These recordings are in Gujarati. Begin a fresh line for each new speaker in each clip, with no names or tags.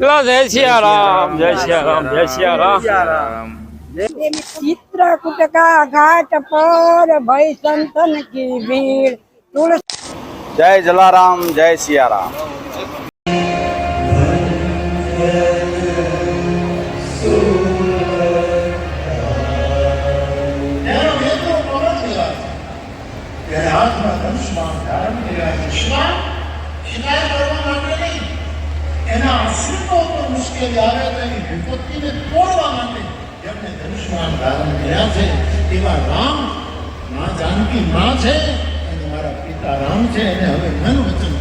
પેલા જય સિયારામ જય સિયારામ જય સિયારામ.
ચિત્રકૂટકા ઘાટ પર ભય સંતન કી ભીડ.
જય જલારામ જય સિયારામ.
વિપત્તિને તોડવા માટે જેમણે ધનુષ્માન ધારણ કર્યા છે. એવા રામ, મા જાનકી મા છે અને મારા પિતા રામ છે. અને હવે મન વચન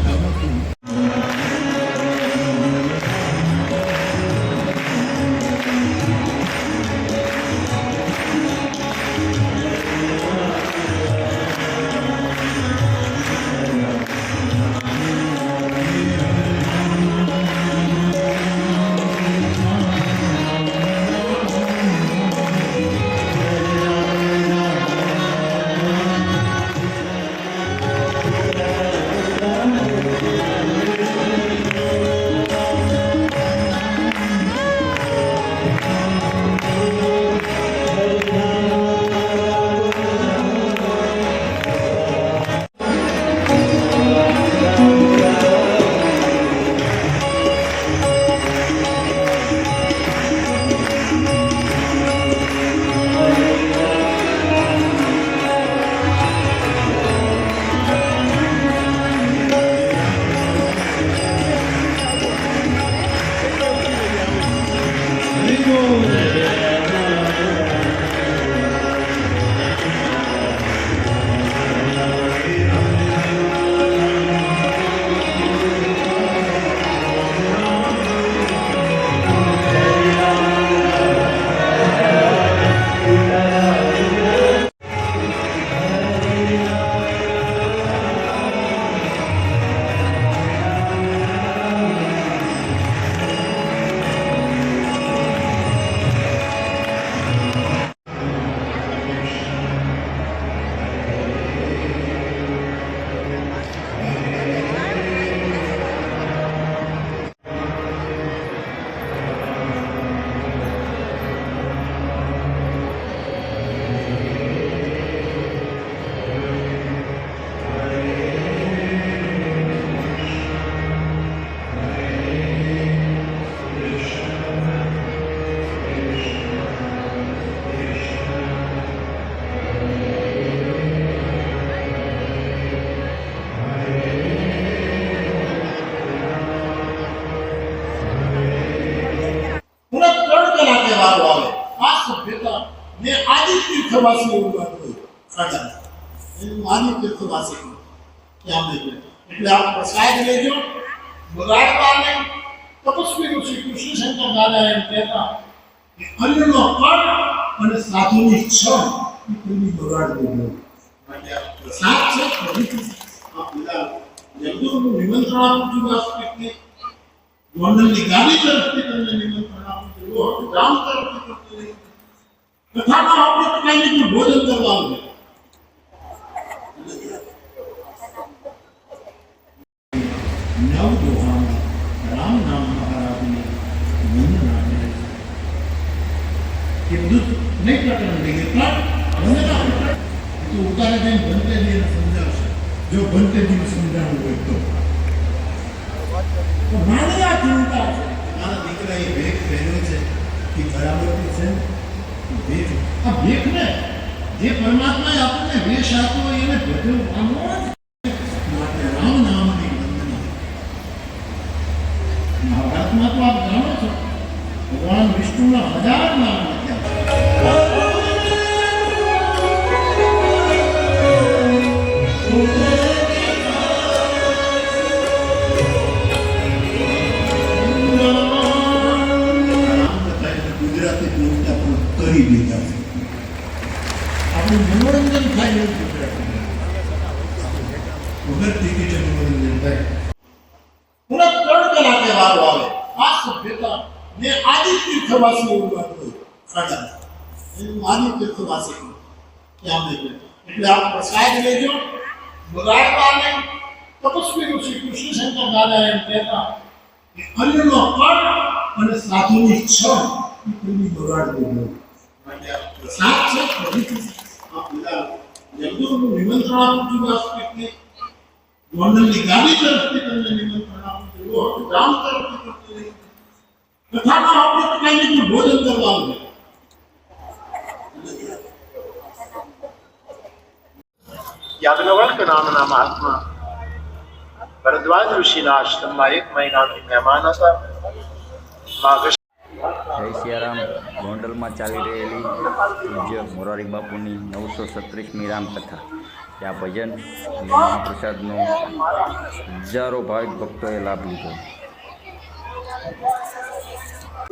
તીર્થવાસી એવું હોય સાડા એનું તીર્થવાસી કહે. ત્યાં બેઠે. એટલે આ પ્રસાદ લેજો બગાડવાને તપસ્વી ઋષિ કૃષ્ણશંકર દાદા એમ કહેતા કે અન્નનો કણ અને સાધુની ક્ષણ એ કોઈની બગાડવું પ્રસાદ છે, પવિત્ર આ બધા જગદુનું નિમંત્રણ આપું છું વાસ્તવિક ગોંડલની ગાદી તરફથી તમને નિમંત્રણ આપું છું. રામ તરફથી તમને નિમંત્રણ. કથામાં આપણે કઈ ભોજન કરવા આવે નવ દોહામાં રામ નામ મહારાજની વંદના કરે છે. એ બધું નહીં પ્રકરણ લઈએ પણ વંદના પ્રકરણ એ તો ઉતારે જઈને ભંતેજીને સમજાવશે જો ભંતેજીને સમજાવવું હોય તો તો મારી આ ચિંતા છે મારા દીકરાએ ભેખ પહેર્યો છે એ બરાબર છે ભેખ આ જે પરમાત્માએ આપણને વેશ આપ્યો એને ભજવું માટે રામ નામની મહાભારતમાં તો આપ જાણો છો, ભગવાન વિષ્ણુના હજાર નામ આ સભ્યતા ને આદિ તીર્થવાસી એવું વાત હોય સાડા એનું આદિ તીર્થવાસી કહે. ત્યાં બેઠે. એટલે આ પ્રસાદ લેજો બગાડવા નહીં તપસ્વી ઋષિ કૃષ્ણશંકર દાદા એમ કહેતા કે અન્નનો કણ અને સાધુની ક્ષમ એ કોઈની બગાડવું નહીં માટે આ પ્રસાદ છે પવિત્ર આ બધા યજ્ઞોનું નિમંત્રણ આપું છું આ પિકનિક ગોંડલની ગાડી તરફથી તમને નિમંત્રણ આપું છું લોક ગામ તરફથી તમને નિમંત્રણ. કથામાં આપણે કઈ ભોજન કરવાનું
યાજ્ઞવલ્ક નામના મહાત્મા ભરદ્વાજ ઋષિના આશ્રમમાં એક મહિનાથી મહેમાન હતા
જય સિયારામ, ગોંડલમાં ચાલી રહેલી પૂજ્ય મોરારી બાપુની નવસો છત્રીસમી રામકથા. ત્યાં ભજન મહાપ્રસાદનો હજારો ભાવિક ભક્તોએ લાભ લીધો.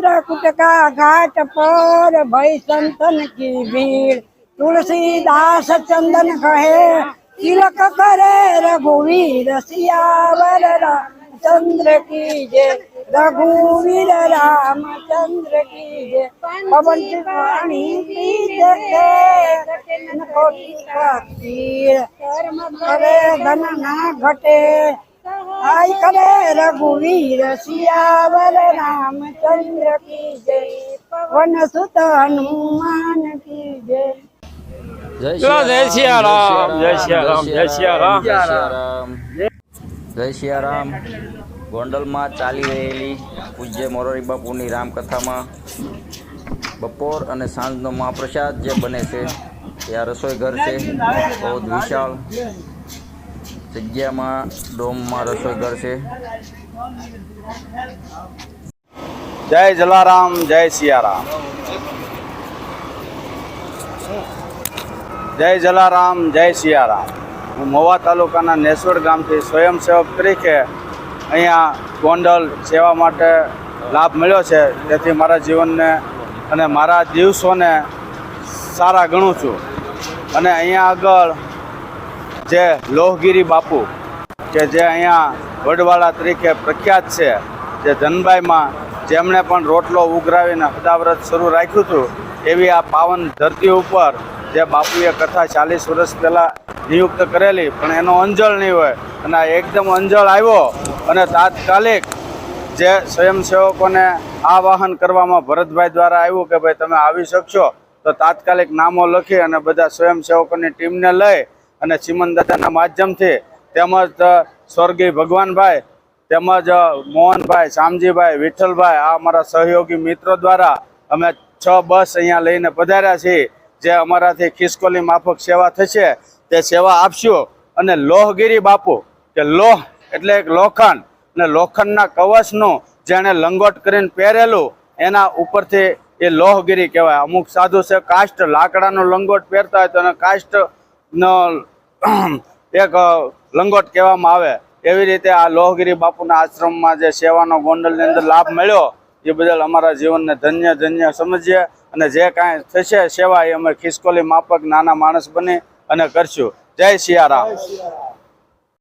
चित्रकूट का घाट पर भई संतन की भीड़ तुलसीदास चंदन कहे तिलक करे रघुवीर सियावर रामचंद्र की जय रघुवीर रामचंद्र की जय पवन की वाणी प्रीत के कोटि का तीर करे धन ना घटे આય કરે રઘુવીર શિયાવર રામચંદ્ર કી જય પવન સુત હનુમાન કી
જય.
જય સિયારામ જય સિયારામ જય સિયારામ
જય સિયારામ ગોંડલમાં ચાલી રહેલી પૂજ્ય મોરારી બાપુની રામકથામાં બપોર અને સાંજનો મહાપ્રસાદ જે બને છે એ આ રસોઈ ઘર છે બહુ વિશાળ. જગ્યામાં ડોમમાં રસોઈ ઘર છે.
જય જલારામ, જય સિયારામ. જય જલારામ, જય સિયારામ. હું મવા તાલુકાના નેસવડ ગામથી સ્વયંસેવક તરીકે અહીંયા ગોંડલ સેવા માટે લાભ મળ્યો છે. તેથી મારા જીવનને અને મારા દિવસોને સારા ગણું છું. અને અહીંયા આગળ જે લોહગીરી બાપુ, કે જે અહીંયા વડવાળા તરીકે પ્રખ્યાત છે, જે ધનબાઈમાં જેમણે પણ રોટલો ઉઘરાવીને હદાવ્રત શરૂ રાખ્યું હતું, એવી આ પાવન ધરતી ઉપર જે બાપુએ કથા ચાલીસ વર્ષ પહેલાં નિયુક્ત કરેલી, પણ એનો અંજળ નહીં હોય. અને આ એકદમ અંજળ આવ્યો અને તાત્કાલિક જે સ્વયંસેવકોને આવાહન કરવામાં ભરતભાઈ દ્વારા આવ્યું કે ભાઈ તમે આવી શકશો, તો તાત્કાલિક નામો લખી અને બધા સ્વયંસેવકોની ટીમને લઈ અને ચિમનદાદાના માધ્યમથી તેમજ સ્વર્ગીય ભગવાનભાઈ તેમજ મોહનભાઈ, શામજીભાઈ, વિઠ્ઠલભાઈ, આ અમારા સહયોગી મિત્રો દ્વારા અમે છ બસ અહીંયા લઈને પધાર્યા છીએ. જે અમારાથી ખિસકોલી માફક સેવા થશે, તે સેવા આપશું. અને લોહગીરી બાપુ, કે લોહ એટલે એક લોખંડ અને લોખંડના કવચનું જેણે લંગોટ કરીને પહેરેલું, એના ઉપરથી એ લોહગીરી કહેવાય. અમુક સાધુ છે, કાષ્ટ લાકડાનો લંગોટ પહેરતા હોય તો એને કાષ્ટનો એક લંગોટ કહેવામાં આવે. એવી રીતે આ લોહગીરી બાપુના આશ્રમમાં જે સેવાનો ગોંડલની અંદર લાભ મળ્યો, એ બદલ અમારા જીવનને ધન્ય ધન્ય સમજીએ અને જે કાંઈ થશે સેવા એ અમે ખિસકોલી માફક નાના માણસ બની અને કરશું. જય સિયારામ